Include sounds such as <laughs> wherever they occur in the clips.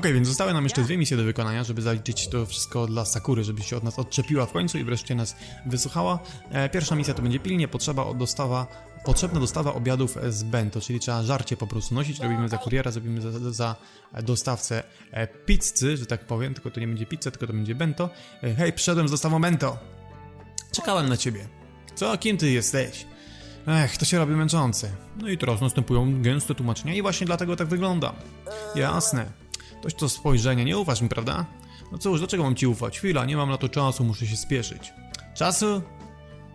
Okej, więc zostały nam jeszcze dwie misje do wykonania, żeby zaliczyć to wszystko dla Sakury, żeby się od nas odczepiła w końcu i wreszcie nas wysłuchała. E, pierwsza misja to będzie pilnie potrzeba dostawa, potrzebna dostawa obiadów z bento, czyli trzeba żarcie po prostu nosić. Robimy za kuriera, zrobimy za, za dostawcę e, pizzy, że tak powiem, tylko to nie będzie pizza, tylko to będzie bento. E, hej, przyszedłem z dostawą bento. Czekałem na ciebie. Co, kim ty jesteś? Ech, to się robi męczące. No i teraz następują gęste tłumaczenia i właśnie dlatego tak wyglądam. Jasne. Toś to spojrzenie, nie ufasz mi, prawda? No cóż, dlaczego mam ci ufać? Chwila, nie mam na to czasu, muszę się spieszyć. Czasu?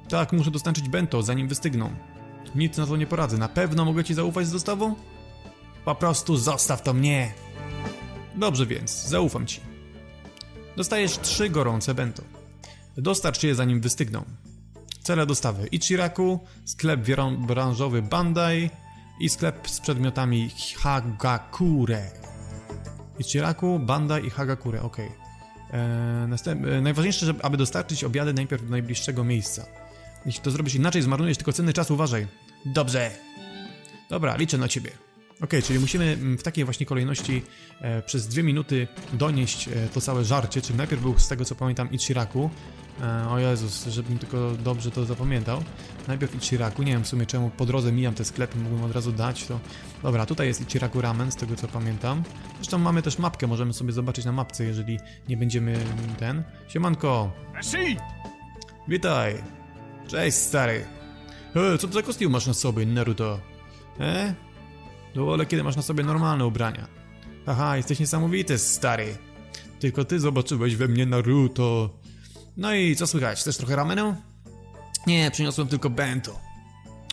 Tak, muszę dostarczyć bento, zanim wystygną. Nic na to nie poradzę, na pewno mogę ci zaufać z dostawą? Po prostu zostaw to mnie. Dobrze więc, zaufam ci. Dostajesz trzy gorące bento. Dostarcz je zanim wystygną. Cele dostawy Ichiraku, sklep branżowy Bandai i sklep z przedmiotami Hagakure. Ichiraku, Bandai i Hagakure, ok. Następ- e, najważniejsze, żeby, aby dostarczyć obiady najpierw do najbliższego miejsca. Jeśli to zrobisz inaczej, zmarnujesz tylko cenny czas, uważaj. Dobrze. Dobra, liczę na ciebie. Okej, czyli musimy mm, w takiej właśnie kolejności e, przez dwie minuty donieść e, to całe żarcie, czyli najpierw był z tego co pamiętam Ichiraku. E, o Jezus, żebym tylko dobrze to zapamiętał. Najpierw Ichiraku, nie wiem w sumie czemu po drodze mijam te sklepy, mógłbym od razu dać to. Dobra, tutaj jest Ichiraku Ramen, z tego co pamiętam. Zresztą mamy też mapkę, możemy sobie zobaczyć na mapce, jeżeli nie będziemy mm, ten. Siemanko, Si witaj. Cześć stary. E, co to za kostium masz na sobie, Naruto? E? Dowolę, kiedy masz na sobie normalne ubrania. Haha, jesteś niesamowity, stary. Tylko ty zobaczyłeś we mnie Naruto. No i co słychać? Chcesz trochę ramenu? Nie, przyniosłem tylko bento.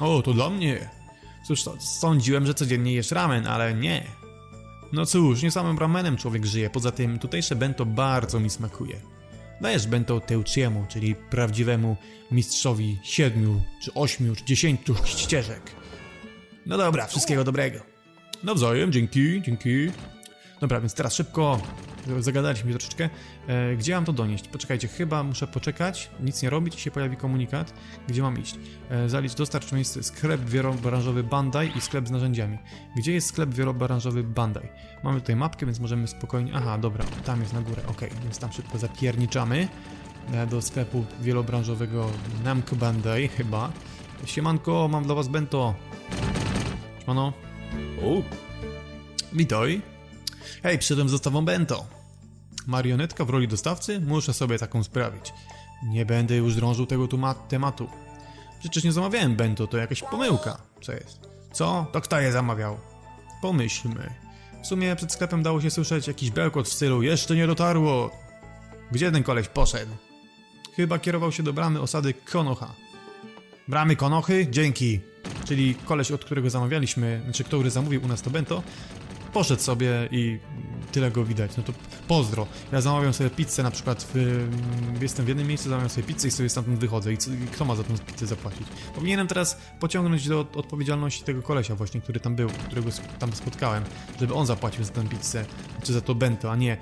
O, to dla mnie. Cóż, to, sądziłem, że codziennie jesz ramen, ale nie. No cóż, nie samym ramenem człowiek żyje. Poza tym, tutejsze bento bardzo mi smakuje. Dajesz bento Teuchiemu, czyli prawdziwemu mistrzowi siedmiu, czy ośmiu, czy dziesięciu ścieżek. No dobra, wszystkiego dobrego. Nawzajem, dzięki, dzięki. Dobra, więc teraz szybko, zagadaliśmy troszeczkę. E, gdzie mam to donieść? Poczekajcie, chyba muszę poczekać, nic nie robić i się pojawi komunikat. Gdzie mam iść? E, zalicz dostarcz miejsce sklep wielobranżowy Bandai i sklep z narzędziami. Gdzie jest sklep wielobranżowy Bandai? Mamy tutaj mapkę, więc możemy spokojnie... Aha, dobra, tam jest na górę, ok, więc tam szybko zapierniczamy e, do sklepu wielobranżowego Namco Bandai chyba. Siemanko, mam dla was bento. Siemano. O, Witaj. Hej, przyszedłem z dostawą bento. Marionetka w roli dostawcy? Muszę sobie taką sprawić. Nie będę już drążył tego tematu. Przecież nie zamawiałem bento, to jakaś pomyłka. Co jest? Co? To kto je zamawiał? Pomyślmy. W sumie przed sklepem dało się słyszeć jakiś bełkot w stylu jeszcze nie dotarło. Gdzie ten koleś poszedł? Chyba kierował się do bramy osady Konoha. Bramy Konochy? Dzięki. Czyli koleś, od którego zamawialiśmy, znaczy który zamówił u nas to bento, poszedł sobie i tyle go widać. No to pozdro. Ja zamawiam sobie pizzę na przykład, w, mm, jestem w jednym miejscu, zamawiam sobie pizzę i sobie stamtąd wychodzę. I, co, i kto ma za tą pizzę zapłacić? Powinienem teraz pociągnąć do od- odpowiedzialności tego kolesia właśnie, który tam był, którego tam spotkałem, żeby on zapłacił za tę pizzę, czy za to bento, a nie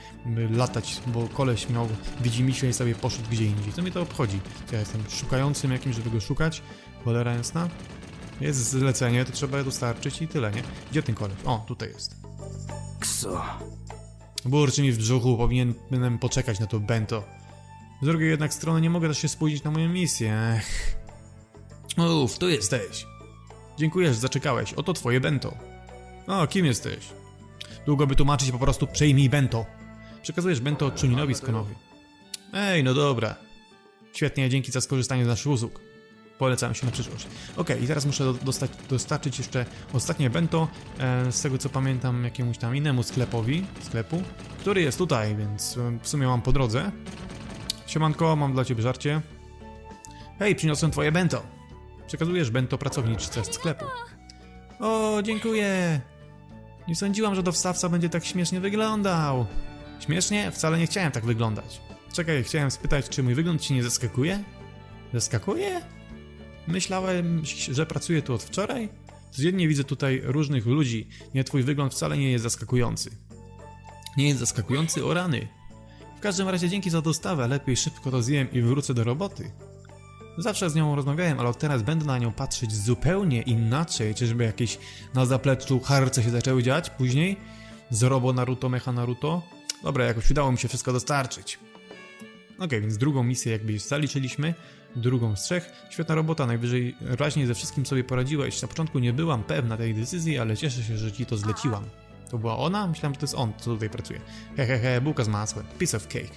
latać, bo koleś miał widzimisię i sobie poszedł gdzie indziej. Co mnie to obchodzi? Ja jestem szukającym jakimś, żeby go szukać? Cholera jasna? Jest zlecenie, to trzeba je dostarczyć i tyle, nie? Gdzie ten koleś? O, tutaj jest. kso. Burczy mi w brzuchu, powinienem poczekać na to bento. Z drugiej jednak strony nie mogę też się spóźnić na moją misję. Ech. Uff, tu jesteś. Dziękuję, że zaczekałeś. Oto twoje bento. O, kim jesteś? Długo by tłumaczyć, po prostu przejmij bento. Przekazujesz bento Chuninowi z Konowy. Ej, no dobra. Świetnie, dzięki za skorzystanie z naszych usług. Polecam się na przyszłość. Okej, i teraz muszę do, dostać, dostarczyć jeszcze ostatnie bento, e, z tego co pamiętam, jakiemuś tam innemu sklepowi, sklepu, który jest tutaj, więc e, w sumie mam po drodze. Siemanko, mam dla ciebie żarcie. Hej, przyniosłem twoje bento. Przekazujesz bento pracowniczce z sklepu. O, dziękuję. Nie sądziłam, że dostawca będzie tak śmiesznie wyglądał. Śmiesznie? Wcale nie chciałem tak wyglądać. Czekaj, chciałem spytać, czy mój wygląd ci nie zaskakuje? Zaskakuje? Myślałem, że pracuję tu od wczoraj. Codziennie widzę tutaj różnych ludzi. Nie, twój wygląd wcale nie jest zaskakujący. Nie jest zaskakujący o rany. W każdym razie dzięki za dostawę, lepiej szybko to zjem i wrócę do roboty. Zawsze z nią rozmawiałem, ale od teraz będę na nią patrzeć zupełnie inaczej. Czyżby jakieś na zapleczu harce się zaczęły dziać później? Zorobo Naruto, Mecha Naruto. Dobra, jakoś udało mi się wszystko dostarczyć. Okej, więc drugą misję jakby zaliczyliśmy, drugą z trzech. Świetna robota, najwyżej raźniej ze wszystkim sobie poradziłeś. Na początku nie byłam pewna tej decyzji, ale cieszę się, że ci to zleciłam. To była ona? Myślałem, że to jest on, co tutaj pracuje. Hehehe, he, he, bułka z masłem, piece of cake.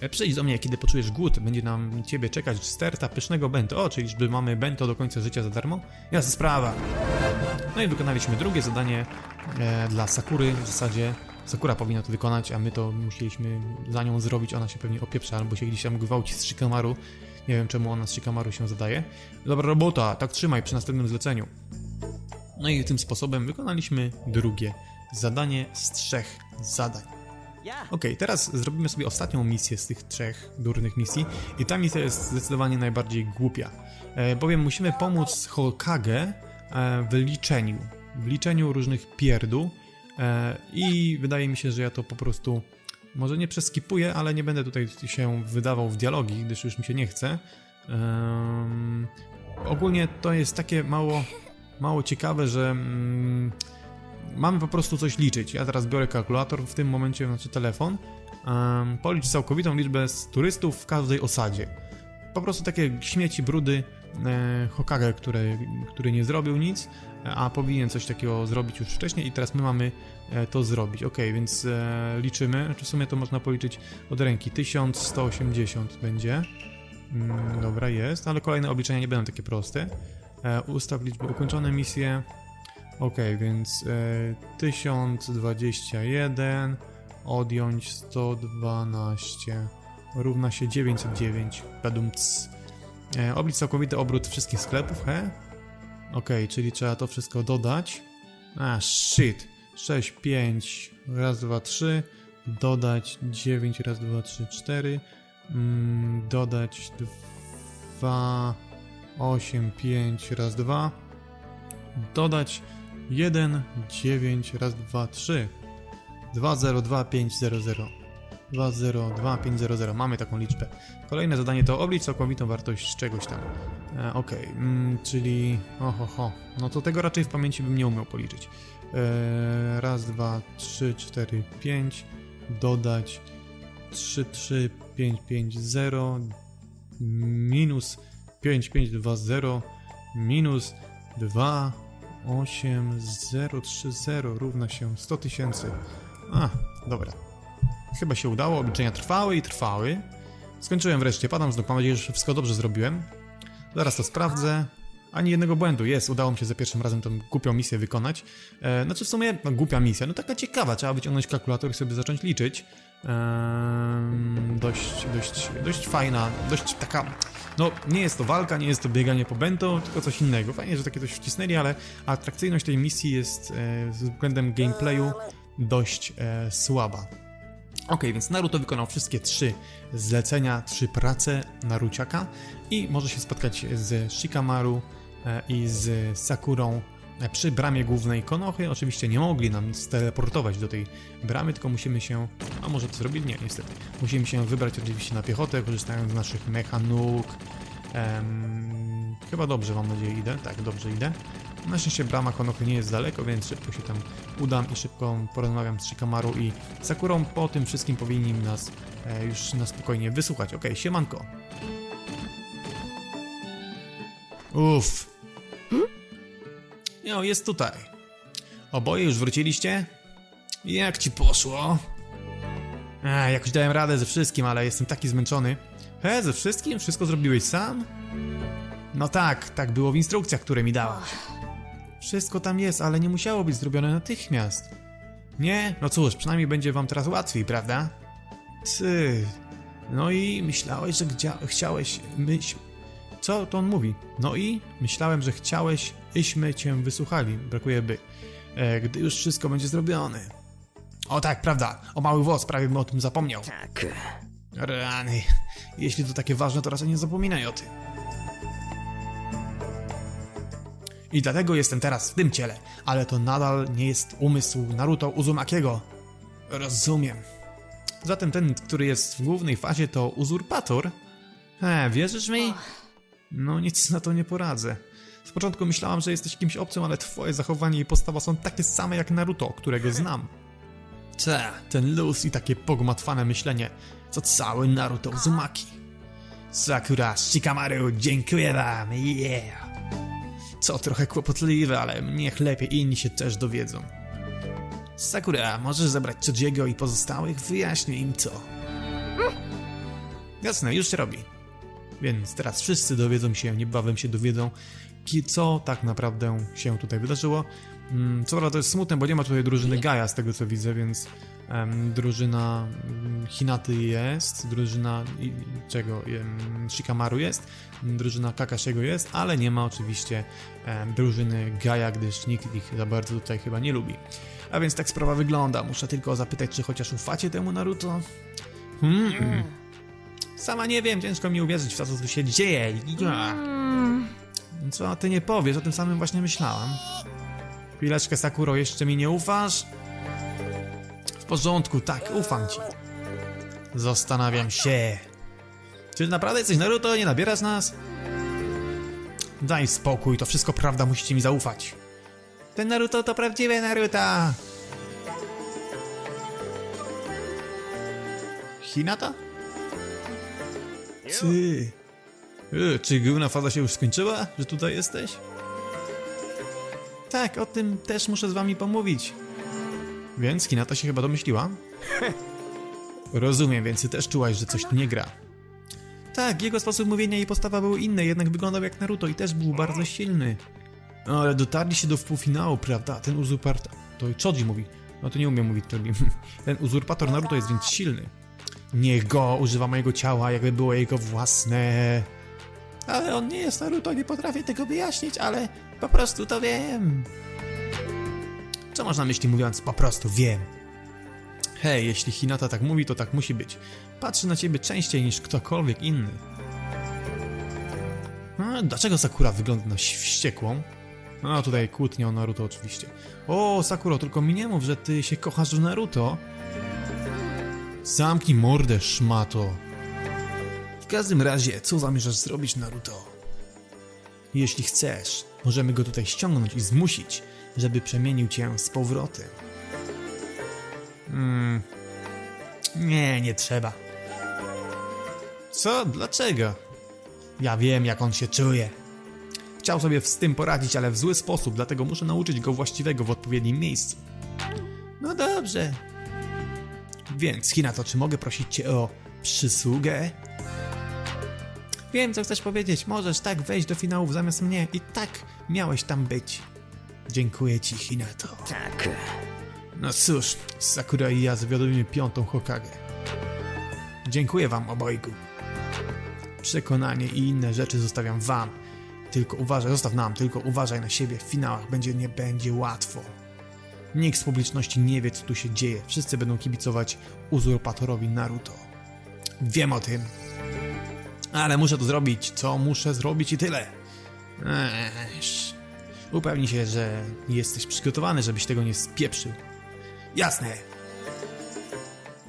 E, Przyjdź do mnie, kiedy poczujesz głód, będzie nam ciebie czekać sterta pysznego bento. O, czyli żeby mamy bento do końca życia za darmo? Jasna sprawa. No i wykonaliśmy drugie zadanie e, dla Sakury. W zasadzie Sakura powinna to wykonać, a my to musieliśmy za nią zrobić. Ona się pewnie opieprza albo się gdzieś tam gwałci z Shikamaru. Nie wiem czemu ona z Shikamaru się zadaje. Dobra robota, tak trzymaj przy następnym zleceniu. No i tym sposobem wykonaliśmy drugie zadanie z trzech zadań. Okej, teraz zrobimy sobie ostatnią misję z tych trzech durnych misji i ta misja jest zdecydowanie najbardziej głupia, e, bowiem musimy pomóc Hokage e, w liczeniu, w liczeniu różnych pierdół e, i wydaje mi się, że ja to po prostu może nie przeskipuję, ale nie będę tutaj się wydawał w dialogi, gdyż już mi się nie chce. Em, ogólnie to jest takie mało, mało ciekawe, że mm, mamy po prostu coś liczyć. Ja teraz biorę kalkulator, w tym momencie znaczy telefon, um, policz całkowitą liczbę turystów w każdej osadzie. Po prostu takie śmieci, brudy e, Hokage, który, który nie zrobił nic, a powinien coś takiego zrobić już wcześniej i teraz my mamy e, to zrobić. Ok, więc e, liczymy, znaczy w sumie to można policzyć od ręki. 1180 będzie. Mm, dobra, jest, ale kolejne obliczenia nie będą takie proste. E, ustaw liczby ukończone misje. Ok, więc e, 1021 odjąć 112 równa się 909. Badumc. E, oblicz całkowity obrót wszystkich sklepów, he? Ok, czyli trzeba to wszystko dodać. A, shit. 6, 5, raz, dwa, trzy. Dodać 9, raz, dwa, trzy, cztery. Mm, dodać 2, 8, 5, raz, dwa. Dodać 1, 9, raz, 2, 3. 2, 0, 2, 5, 0, 0. 2, 0, 2, 5, 0, 0. Mamy taką liczbę. Kolejne zadanie to oblicz całkowitą wartość czegoś tam. E, Okej, mm, czyli... Oho, ho. No to tego raczej w pamięci bym nie umiał policzyć. E, raz, dwa, trzy, cztery, pięć. Dodać 3, 3, 5, 5, 0. Minus 5, 5, 2, 0. Minus 2, 8, 0, 3, 0 równa się 100 tysięcy. A, dobra. Chyba się udało, obliczenia trwały i trwały. Skończyłem wreszcie, padam z nóg, mam nadzieję, że wszystko dobrze zrobiłem. Zaraz to sprawdzę. Ani jednego błędu, jest, udało mi się za pierwszym razem tą głupią misję wykonać. E, znaczy w sumie, no, głupia misja, no taka ciekawa, trzeba wyciągnąć kalkulator i sobie zacząć liczyć. Dość, dość, dość fajna, dość taka, no nie jest to walka, nie jest to bieganie po bento, tylko coś innego. Fajnie, że takie coś wcisnęli, ale atrakcyjność tej misji jest e, względem gameplayu dość e, słaba. Ok, więc Naruto wykonał wszystkie trzy zlecenia, trzy prace Naruciaka i może się spotkać z Shikamaru e, i z Sakurą e, przy bramie głównej Konohy. Oczywiście nie mogli nam steleportować do tej bramy, tylko musimy się, a może to zrobili? Nie, niestety. Musimy się wybrać oczywiście na piechotę, korzystając z naszych mechanuk. Em, chyba dobrze, mam nadzieję, idę. Tak, dobrze idę. Na szczęście brama Konochy nie jest daleko, więc szybko się tam udam i szybko porozmawiam z Shikamaru i Sakurą. Po tym wszystkim powinni nas e, już na spokojnie wysłuchać. Okej, siemanko. Uff. Jo, jest tutaj. Oboje już wróciliście? Jak ci poszło? A, jakoś dałem radę ze wszystkim, ale jestem taki zmęczony. He, ze wszystkim? Wszystko zrobiłeś sam? No tak, tak było w instrukcjach, które mi dałaś. Wszystko tam jest, ale nie musiało być zrobione natychmiast. Nie? No cóż, przynajmniej będzie wam teraz łatwiej, prawda? Ty. No i myślałeś, że chciałeś myśl. Co to on mówi? No i myślałem, że chciałeś, iśmy cię wysłuchali. Brakuje by. E, gdy już wszystko będzie zrobione. O tak, prawda. O mały włos, prawie bym o tym zapomniał. Tak. Rany. Jeśli to takie ważne, to raczej nie zapominaj o tym. I dlatego jestem teraz w tym ciele, ale to nadal nie jest umysł Naruto Uzumakiego. Rozumiem. Zatem ten, który jest w głównej fazie, to uzurpator? He, wierzysz mi? No nic na to nie poradzę. Z początku myślałam, że jesteś kimś obcym, ale twoje zachowanie i postawa są takie same jak Naruto, którego znam. Ta, ten luz i takie pogmatwane myślenie, co cały Naruto Uzumaki. Sakura Shikamaru, dziękuję wam, yeah! Co trochę kłopotliwe, ale niech lepiej inni się też dowiedzą. Sakura, możesz zabrać Chojiego i pozostałych? Wyjaśnię im co. Jasne, już się robi. Więc teraz wszyscy dowiedzą się, niebawem się dowiedzą, co tak naprawdę się tutaj wydarzyło. Mm, Co prawda to jest smutne, bo nie ma tutaj drużyny Gaia z tego co widzę, więc drużyna mm, Hinaty jest, drużyna czego, Shikamaru jest, drużyna Kakashiego jest, ale nie ma oczywiście drużyny Gaia, gdyż nikt ich za bardzo tutaj chyba nie lubi. A więc tak sprawa wygląda. Muszę tylko zapytać, czy chociaż ufacie temu Naruto? Hmm. Sama nie wiem, ciężko mi uwierzyć w to, co tu się dzieje. Ja. Co ty nie powiesz? O tym samym właśnie myślałam. Chwileczkę, Sakuro, jeszcze mi nie ufasz? Porządku, tak, ufam ci. Zastanawiam się. Czy naprawdę jesteś Naruto? Nie nabierasz nas? Daj spokój, to wszystko prawda, musicie mi zaufać. Ten Naruto to prawdziwe Naruto! Hinata? Ty. E, czy główna faza się już skończyła, że tutaj jesteś? Tak, o tym też muszę z wami pomówić. Więc Hinata się chyba domyśliła? Rozumiem, więc ty też czułaś, że coś nie gra. Tak, jego sposób mówienia i postawa były inne, jednak wyglądał jak Naruto i też był bardzo silny. No, ale dotarliście do półfinału, prawda? Ten uzurpator... To Choji mówi. No to nie umiem mówić Choji. <laughs> Ten uzurpator Naruto jest więc silny. Niech go używa mojego ciała, jakby było jego własne. Ale on nie jest Naruto, nie potrafię tego wyjaśnić, ale po prostu to wiem. Co można myśli mówiąc po prostu wiem? Hej, jeśli Hinata tak mówi, to tak musi być. Patrzy na ciebie częściej niż ktokolwiek inny. Dlaczego Sakura wygląda na wściekłą? A tutaj kłótnia o Naruto oczywiście. O, Sakuro, tylko mi nie mów, że ty się kochasz w Naruto. Zamknij mordę, szmato. W każdym razie, co zamierzasz zrobić, Naruto? Jeśli chcesz, możemy go tutaj ściągnąć i zmusić, żeby przemienił cię z powrotem. Hmm. Nie, nie trzeba. Co? Dlaczego? Ja wiem, jak on się czuje. Chciał sobie z tym poradzić, ale w zły sposób, dlatego muszę nauczyć go właściwego w odpowiednim miejscu. No dobrze. Więc, Hinato, czy mogę prosić cię o przysługę? Wiem, co chcesz powiedzieć. Możesz tak wejść do finałów zamiast mnie i tak miałeś tam być. Dziękuję ci, Hinato. Tak. No cóż, Sakura i ja zawiadomimy piątą Hokage. Dziękuję wam obojgu. Przekonanie i inne rzeczy zostawiam wam. Tylko uważaj, zostaw nam, tylko uważaj na siebie. W finałach będzie nie będzie łatwo. Nikt z publiczności nie wie, co tu się dzieje. Wszyscy będą kibicować uzurpatorowi Naruto. Wiem o tym. Ale muszę to zrobić. Co muszę zrobić i tyle. Eż. Upewnij się, że jesteś przygotowany, żebyś tego nie spieprzył. Jasne.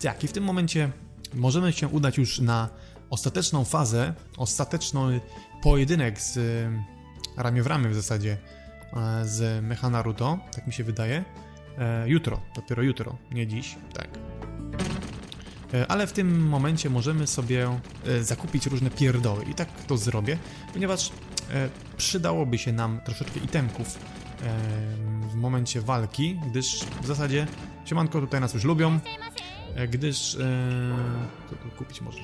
Tak, i w tym momencie możemy się udać już na ostateczną fazę, ostateczny pojedynek z ramię w ramię w zasadzie e, z Mecha Naruto, tak mi się wydaje. E, Jutro, dopiero jutro, nie dziś, tak. E, Ale w tym momencie możemy sobie zakupić różne pierdoły i tak to zrobię, ponieważ przydałoby się nam troszeczkę itemków e, w momencie walki, gdyż w zasadzie siemanko tutaj nas już lubią, e, gdyż e, kupić można?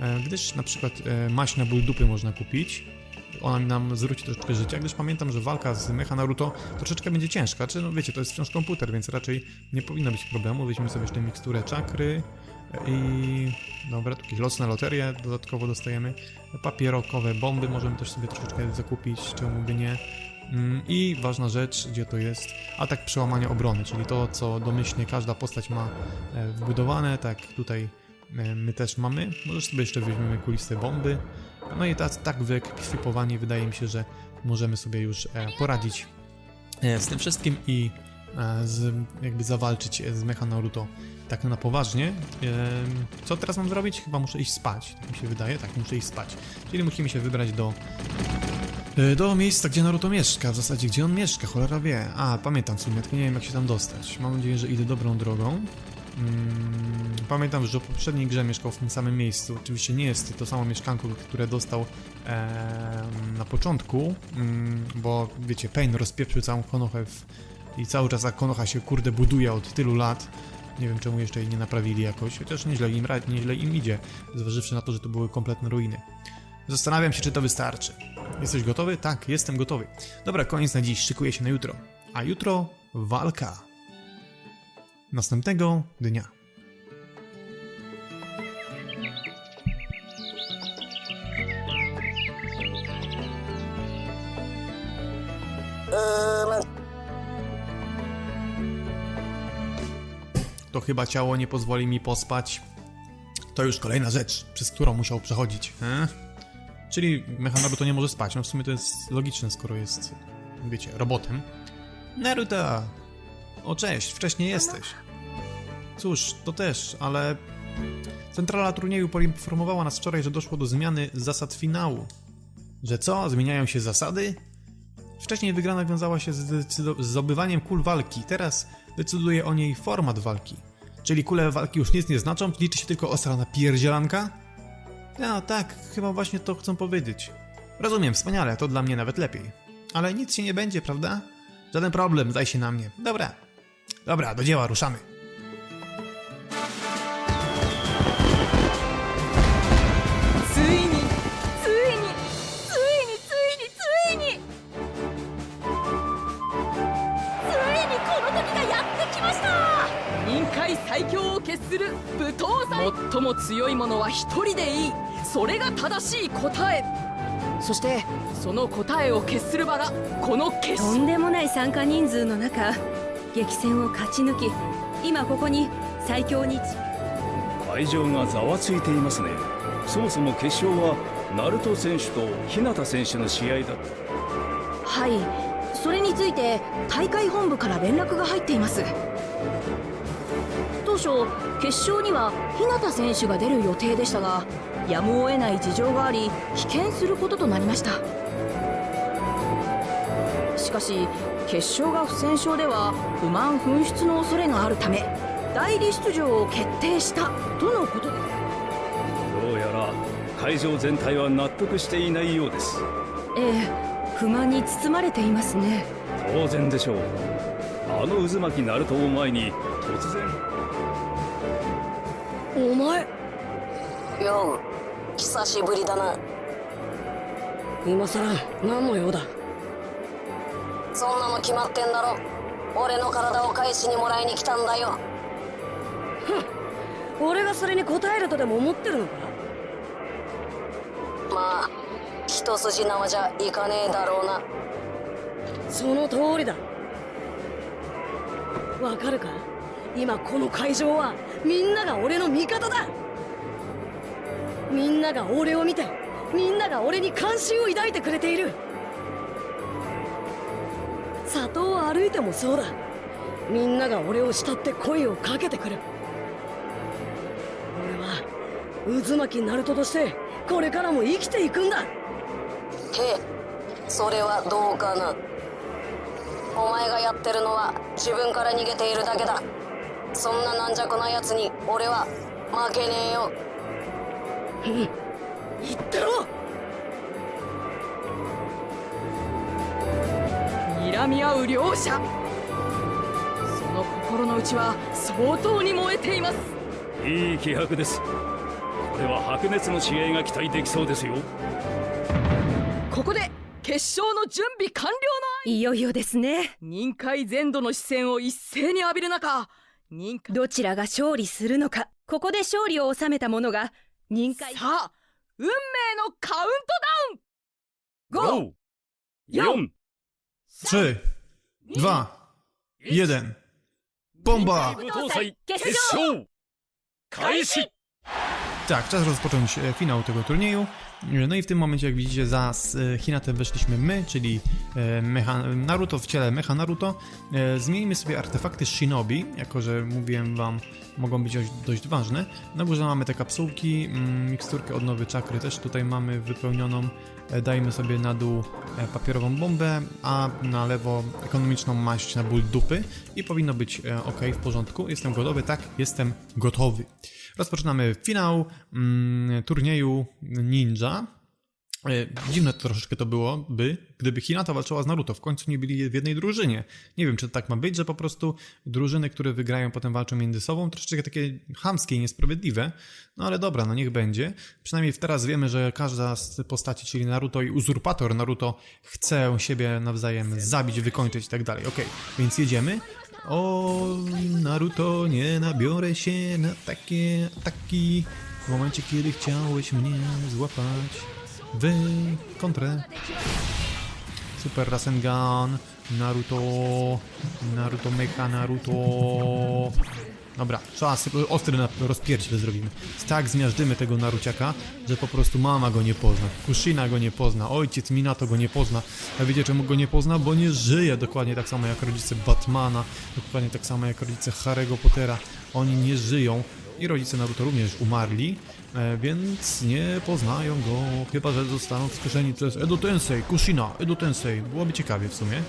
E, Gdyż na przykład e, maść na ból dupy można kupić, ona nam zwróci troszeczkę życia, gdyż pamiętam, że walka z Mecha Naruto troszeczkę będzie ciężka, czy no wiecie, to jest wciąż komputer, więc raczej nie powinno być problemu, weźmy sobie jeszcze miksturę czakry i dobra, tu jakieś losne loterie dodatkowo dostajemy, papierokowe bomby możemy też sobie troszeczkę zakupić, czemu by nie. Mm, I ważna rzecz, gdzie to jest atak przełamania obrony, czyli to, co domyślnie każda postać ma e, wbudowane, tak tutaj e, my też mamy. Może sobie jeszcze weźmiemy kuliste bomby. No i tak, tak wyekwipowani wydaje mi się, że możemy sobie już e, poradzić z tym wszystkim i z, jakby zawalczyć z Mecha Naruto tak na poważnie. Co teraz mam zrobić? Chyba muszę iść spać, tak mi się wydaje. Tak, muszę iść spać. Czyli musimy się wybrać do e, do miejsca, gdzie Naruto mieszka, w zasadzie gdzie on mieszka, cholera wie. A, pamiętam w sumie, tylko nie wiem jak się tam dostać. Mam nadzieję, że idę dobrą drogą. Mm, pamiętam, że w poprzedniej grze mieszkał w tym samym miejscu. Oczywiście nie jest to samo mieszkanko, które dostał na początku, mm, bo wiecie, Pain rozpieprzył całą Konochę w, i cały czas ta Konocha się kurde buduje od tylu lat. Nie wiem czemu jeszcze jej nie naprawili jakoś, chociaż nieźle im, nieźle im idzie, zważywszy na to, że to były kompletne ruiny. Zastanawiam się, czy to wystarczy. Jesteś gotowy? Tak, jestem gotowy. Dobra, koniec na dziś, szykuję się na jutro. A jutro walka. Następnego dnia. To chyba ciało nie pozwoli mi pospać. To już kolejna rzecz, przez którą musiał przechodzić. E? Czyli Mechanaru to nie może spać. No w sumie to jest logiczne, skoro jest, wiecie, robotem. Naruto! O cześć, wcześniej jesteś. Cóż, to też, ale... Centrala turnieju poinformowała nas wczoraj, że doszło do zmiany zasad finału. Że co? Zmieniają się zasady? Wcześniej wygrana wiązała się z, z zdobywaniem kul walki, teraz decyduje o niej format walki. Czyli kule walki już nic nie znaczą, liczy się tylko ostra napierdzielanka? No tak, chyba właśnie to chcą powiedzieć. Rozumiem, wspaniale, to dla mnie nawet lepiej. Ale nic się nie będzie, prawda? Żaden problem, zdaj się na mnie. Dobra. Dobra, do dzieła, ruszamy. 強い者は一人でいい。それが正しい答え。そしてその答えを決する場がこの決とんでもない参加人数の中激戦を勝ち抜き。今ここに最強に。会場がざわついていますね。そもそも決勝はナルト選手と日向選手の試合だはい。それについて大会本部から連絡が入っています。当初決勝には日向選手が出る予定でしたがやむを得ない事情があり棄権することとなりました。しかし決勝が不戦勝では不満噴出の恐れがあるため代理出場を決定したとのことで。すどうやら会場全体は納得していないようです。ええ不満に包まれていますね。当然でしょう。あの渦巻きナルトを前に突然お前よう久しぶりだな。今さら何の用だ？そんなの決まってんだろ。俺の体を返しにもらいに来たんだよ。俺がそれに答えるとでも思ってるのか？まあ一筋縄じゃいかねえだろうな。その通りだ。わかるか？今この会場はみんなが俺の味方だ。みんなが俺を見てみんなが俺に関心を抱いてくれている。里を歩いてもそうだ。みんなが俺を慕って声をかけてくる。俺は渦巻きナルトとしてこれからも生きていくんだ。へえそれはどうかな。お前がやってるのは自分から逃げているだけだ。そんな軟弱な奴に俺は負けねえよ。言ってろ。睨み合う両者。その心の内は相当に燃えています。いい気迫です。これは白熱の試合が期待できそうですよ。ここで決勝の準備完了いよいよですね。の任界全土の視線を一斉に浴びる中どちらが勝利するのか。ここで勝利を収めた者が任界。さあ運命のカウントダウン。GO! 4 3, 2, 1. Bomba! 武闘祭決決勝。開始。Tak, czas rozpocząć e, finał tego turnieju. No i w tym momencie, jak widzicie, za e, Hinatem weszliśmy my, czyli e, mecha, Naruto w ciele Mecha Naruto. E, Zmienimy sobie artefakty Shinobi, jako że mówiłem wam, mogą być dość, dość ważne. Na górze mamy te kapsułki, mm, miksturkę odnowy czakry też tutaj mamy wypełnioną. E, dajmy sobie na dół e, papierową bombę, a na lewo ekonomiczną maść na ból dupy i powinno być e, ok, w porządku. Jestem gotowy, tak, jestem gotowy. Rozpoczynamy finał mm, turnieju Ninja. E, Dziwne to troszeczkę to było, by gdyby Hinata walczyła z Naruto, w końcu nie byli w jednej drużynie. Nie wiem, czy tak ma być, że po prostu drużyny, które wygrają, potem walczą między sobą. Troszeczkę takie chamskie i niesprawiedliwe, no ale dobra, no niech będzie. Przynajmniej teraz wiemy, że każda z postaci, czyli Naruto i uzurpator Naruto, chce siebie nawzajem zabić, wykończyć i tak dalej. Okej, więc jedziemy. O, Naruto, nie nabiorę się na takie ataki w momencie, kiedy chciałeś mnie złapać w kontrę. Super Rasengan, Naruto, Naruto Mecha, Naruto. Dobra, sobie ostry rozpierdziel zrobimy. Tak zmiażdżymy tego Naruciaka, że po prostu mama go nie pozna, Kushina go nie pozna, ojciec Minato go nie pozna. A wiecie czemu go nie pozna? Bo nie żyje dokładnie tak samo jak rodzice Batmana, dokładnie tak samo jak rodzice Harry'ego Pottera. Oni nie żyją i rodzice Naruto również umarli, e, więc nie poznają go, chyba że zostaną wskrzeszeni przez Edo Tensei, Kushina, Edo Tensei. Byłoby ciekawie w sumie,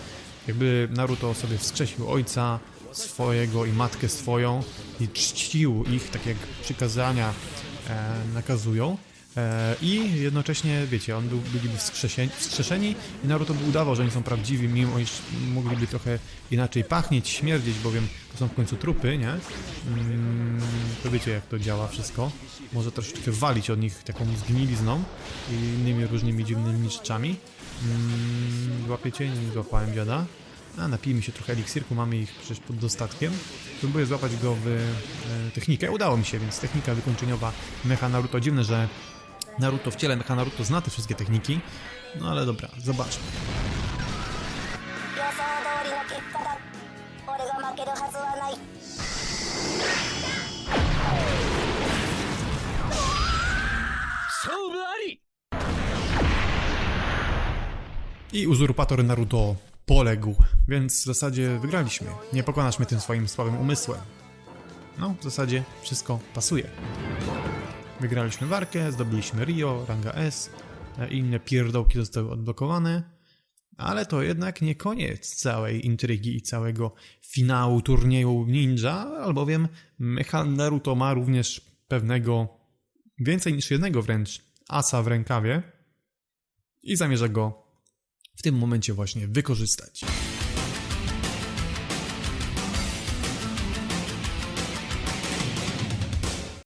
jakby Naruto sobie wskrzesił ojca swojego i matkę swoją i czcił ich, tak jak przykazania e, nakazują. E, I jednocześnie, wiecie, on był, byliby wskrzeszeni i Naruto by udawał, że oni są prawdziwi, mimo iż mogliby trochę inaczej pachnieć, śmierdzieć, bowiem to są w końcu trupy, nie? Mm, to wiecie, jak to działa wszystko. Może troszeczkę walić od nich taką zgnilizną i innymi różnymi dziwnymi rzeczami. Mm, łapiecie? Nie złapałem dziada. A, napijmy się trochę eliksirku, mamy ich przecież pod dostatkiem. Próbuję złapać go w e, technikę. Udało mi się, więc technika wykończeniowa Mecha Naruto. Dziwne, że Naruto w ciele, na Naruto zna te wszystkie techniki. No ale dobra, zobaczmy. I uzurpator Naruto poległ, więc w zasadzie wygraliśmy. Nie pokonasz mnie tym swoim słabym umysłem. No, w zasadzie wszystko pasuje. Wygraliśmy walkę, zdobyliśmy Rio, ranga S, e, inne pierdołki zostały odblokowane, ale to jednak nie koniec całej intrygi i całego finału turnieju ninja, albowiem Mecha Naruto ma również pewnego, więcej niż jednego wręcz, asa w rękawie i zamierza go w tym momencie właśnie wykorzystać.